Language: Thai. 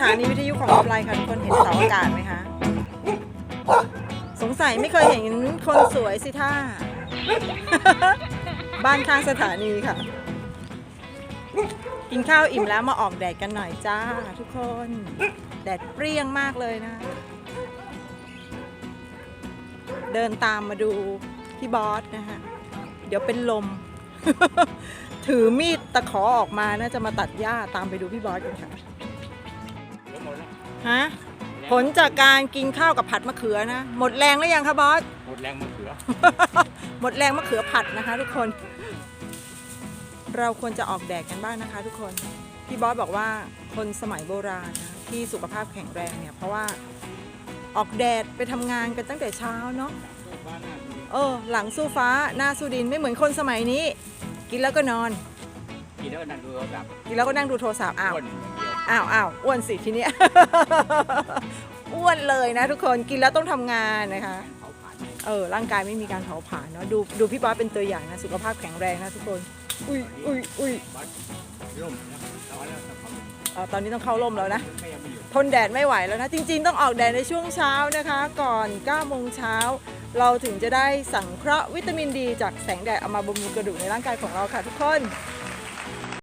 ถานีวิทยุของออฟไลน์ค่ะทุกคนเห็นเสาอากาศไหมคะ สงสัยไม่เคยเห็นคนสวยสิท่า บ้านข้างสถานีค่ะ กินข้าวอิ่มแล้วมาออกแดดกันหน่อยจ้าทุกคน แดดเปรี้ยงมากเลยนะ เดินตามมาดูพี่บอสนะคะเดี๋ยวเป็นลม ถือมีดตะขอออกมาน่าจะมาตัดหญ้าตามไปดูพี่บอสกันค่ะ ฮะผลจากการกินข้าวกับผัดมะเขือนะ หมดแรงแล้วยังคะบอส หมดแรงมะเขือ หมดแรงมะเขือผัดนะคะทุกคน เราควรจะออกแดดกันบ้างนะคะ ทุกคน พี่บอสบอกว่าคนสมัยโบราณนะที่สุขภาพแข็งแรงเนี่ยเพราะว่าออกแดดไปทำงานกันตั้งแต่เช้าเนาะบ้านหน้าดีเออ หลังสู้ฟ้าหน้าสู้ดินไม่เหมือนคนสมัยนี้ กินแล้วก็นอน กินแล้วก็นั่งดูโทรศัพท์กินแล้วก็นั่งดูโทรศัพท์อ้าว อ้วนอย่างเดียว อ้าวอ้าวอ้วนสิทีเนี้ย อ้วนเลยนะทุกคนกินแล้วต้องทำงานนะคะ เออ ร่างกายไม่มีการเผาผลาญเนาะดูดูพี่บอสเป็นตัวอย่างนะ สุขภาพแข็งแรงนะทุกคน อุ้ยอุ้ยอุ้ยเอ่อตอนนี้ต้องเข้าร่มแล้วนะ ทนแดดไม่ไหวแล้วนะ จริง ๆ ต้องออกแดดในช่วงเช้านะคะ ก่อน9โมงเช้า เราถึงจะได้สังเคราะห์วิตามินดี จากแสงแดดเอามาบำรุงกระดูกในร่างกายของเราค่ะทุกคน